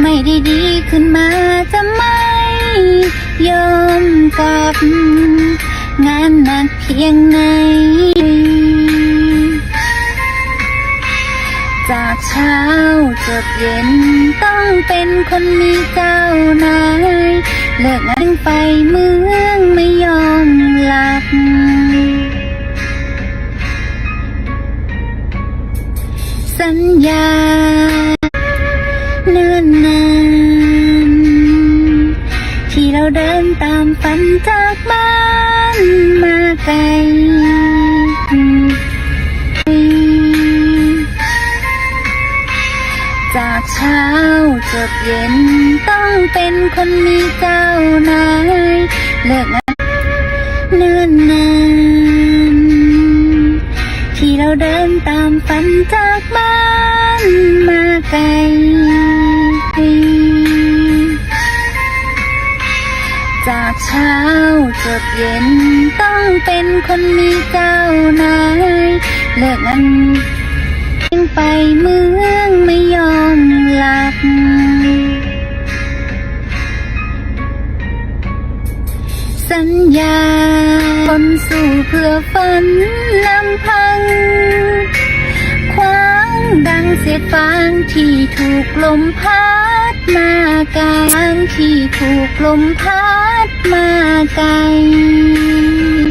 ไม่ได้ดีขึ้นมาจะไม่ยอมกลับ งานหนักเพียงไหน จากเช้าจดเย็นต้องเป็นคนมีเจ้านาย เลิกงานไปมือ จากบ้านมาไกลจากเช้าจดเย็นต้องเป็นคนมีเจ้านายเลิกงานเนิ่นนานที่เราเดินตามฝันจากบ้านมาไกล จากเช้าจดเย็นต้องเป็นคนมีเจ้านายเลิกงานไปเมืองไม่ยอมหลับสัญญาคนสู่เพื่อฝันลำพังคว้าง ดังเศษฟางที่ถูกลมพัดมาไกลางที่ถูกลมพัดมาไกล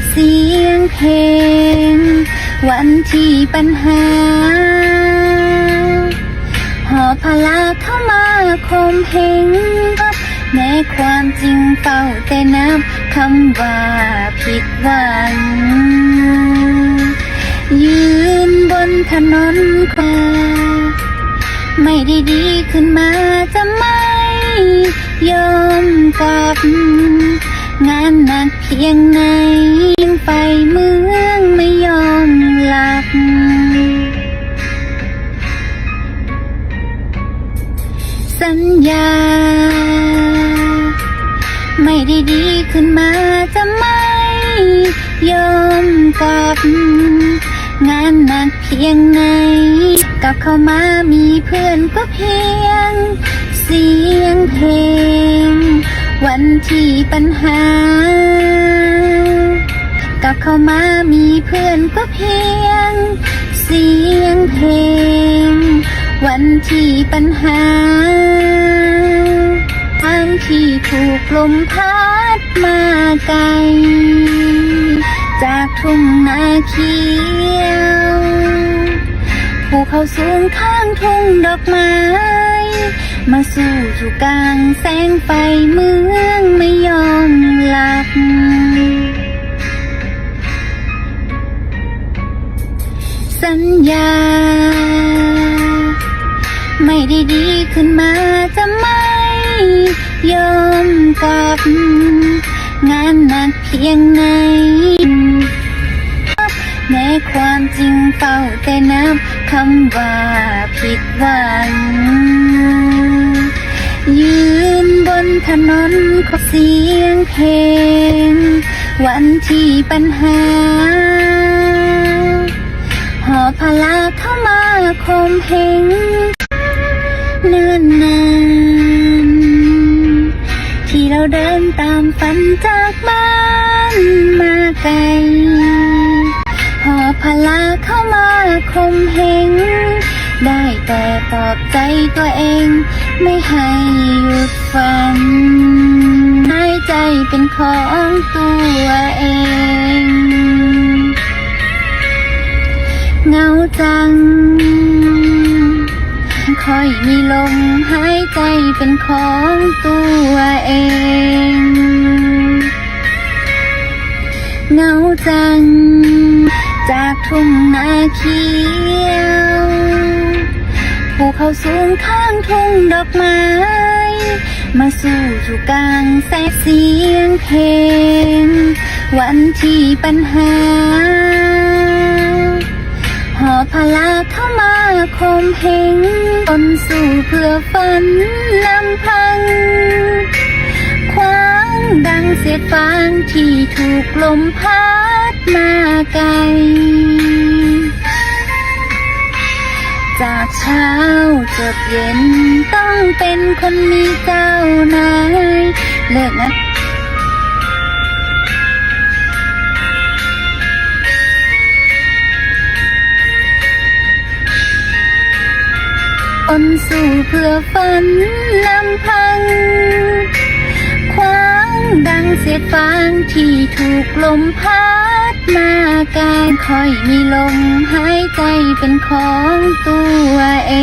เสียงเพลง วันที่ปัญหา หอบพลาเข้ามาคมเหงแม้ความจริงเฝ้าแต่นับคำว่าผิดหวังยืน ถนนกว่าไม่ได้ดีขึ้นมาจะไม่ยอมกลับ งานหนักเพียงไหนไปเมืองไม่ยอมหลับ สัญญา ไม่ได้ดีขึ้นมาจะไม่ยอมกลับ งานหนักเพียงไหนกลับเข้ามามีเพื่อนก็เพียง เสียงเพลง วันที่ปัญหากลับเข้ามามีเพื่อนก็เพียง เสียงเพลง วันที่ปัญหาทางที่ถูกลมพัดมาไกล จากทุ่งนาเขียวภูเขาสูงข้างทุ่งดอกไม้ มาสู่อยู่กลางแสงไฟเมืองไม่ยอมหลับ สัญญา ไม่ได้ดีขึ้นมาจะไม่ยอมกลับ งานนักเพียงไหนแม้ความจริงเฝ้าแต่นับคำว่าผิดหวัง ยืนบนถนนขอเสียงเพลง วันที่ปัญหา หอบพลาเข้ามาคมเหงเนิ่นนาน เราเดินตามฝันจากบ้านมาไกลหอพลาเข้ามาคมเหงได้แต่ปลอบใจตัวเอง ไม่ให้หยุดฝันหายใจเป็นของตัวเอง เงาจัง ค่อยมีลมหายใจเป็นของตัวเองเงาจัง จากทุ่งนาเขียวภูเขาสูงข้างทุ่งดอกไม้ มาสู่อยู่กลางแสงเสียงเพลง วันที่ปัญหา หอพลาเข้ามาคมเหงตนสู่เพื่อฝันลำพัง คว้างดังเศษฟางที่ถูกลมพัดมาไกล จากเช้าจดเย็นต้องเป็นคนมีเจ้านายเลิกนะคนสู่เพื่อฝันลำพัง คว้างดังเศษฟางที่ถูกลมพัดมากายค่อยมีลมหายใจเป็นของตัวเอ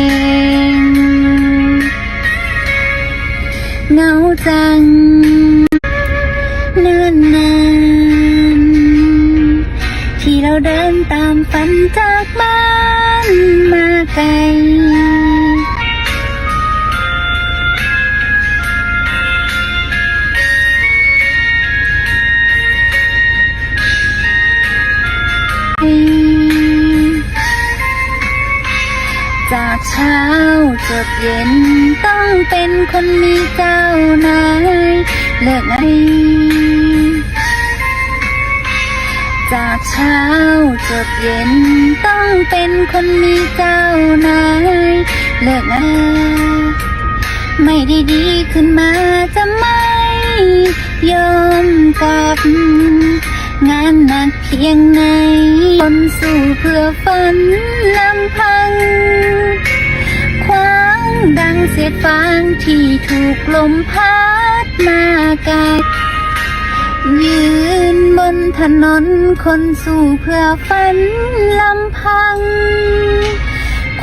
งเหงาจังเนิ่นนานที่เราเดินตามฝันจากบ้านมาไกล จดเย็นต้องเป็นคนมีเจ้านายเลิกไงจากเช้าจดเย็นต้องเป็นคนมีเจ้านายเลิกงานไม่ได้ดีขึ้นมาจะไม่ยอมกลับ งานหนักเพียงไหนคนสู่เพื่อฝันลำพัง ดฟางที่ถูกลมพัดมากายยืนบนถนนคนสู่เพื่อฝันลำพัง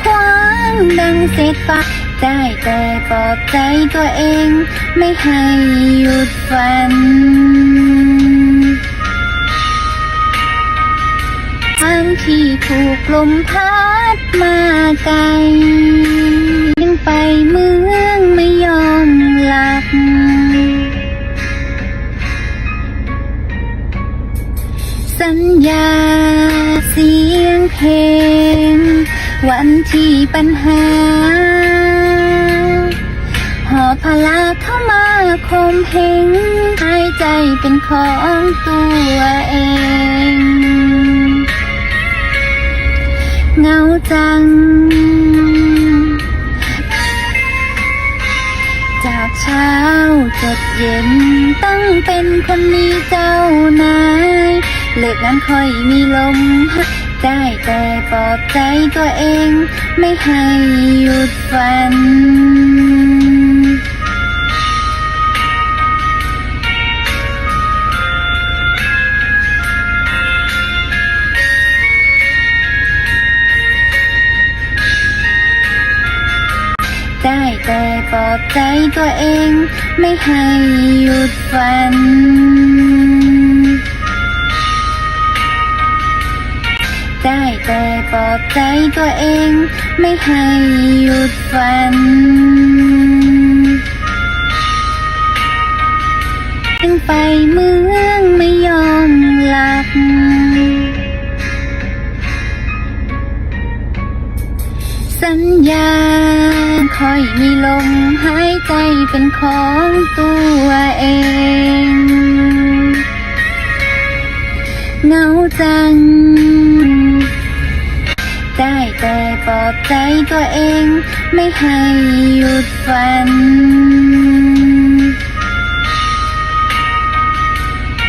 คว้างดังเศษฟางได้แต่ปลอบใจตัวเองไม่ให้หยุดฝันทางที่ถูกลมพัดมาไกล เมืองไม่ยอมหลับ สัญญาเสียงเพลง วันที่ปัญหา หอบพลาเข้ามาคมเหงหายใจเป็นของตัวเองเงาจัง ดเย็นต้องเป็นคนมีเจ้านายเลิกงานค่อยมีลมได้แต่ปลอบใจตัวเอง ไม่ให้หยุดฝัน ไม่ให้หยุดฝัน ได้แต่ปลอบใจตัวเอง ไม่ให้หยุดฝันยังไปเมืองไม่ยอมหลับสัญญา ค่อยมีลมหายใจเป็นของตัวเองเหงาจัง ได้แต่ปลอบใจตัวเอง ไม่ให้หยุดฝัน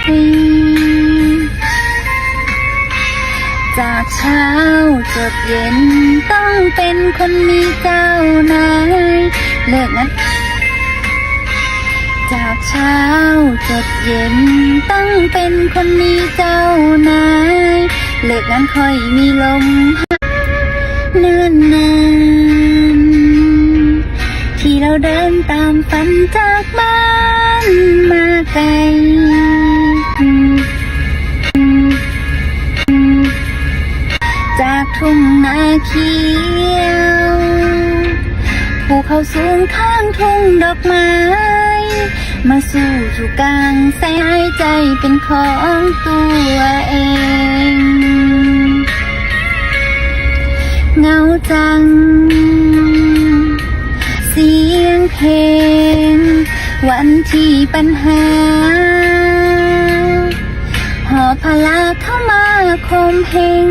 จ จากเช้าจดเย็นต้องเป็นคนมีเจ้านายเลิกงานจากเช้าจดเย็นต้องเป็นคนมีเจ้านายเลิกงานค่อยมีลมเนิ่นนานที่เราเดินตามฝันจากบ้านมาไกล ทุ่งนาเขียวภูเขาสูงข้างทุ่งดอกไม้ มาสู่สู่กลางแสงหายใจเป็นของตัวเอง เงาจัง เสียงเพลง วันที่ปัญหาหอบพลาเข้ามาคมเหง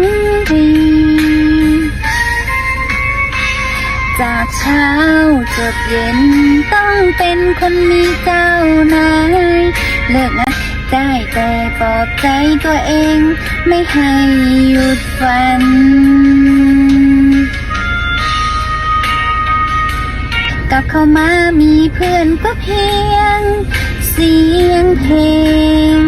ช้าจดเย็นต้องเป็นคนมีเจ้านายเลิกงานได้แต่ปลอบใจตัวเอง ไม่ให้หยุดฝัน กลับเข้ามามีเพื่อนก็เพียง เสียงเพลง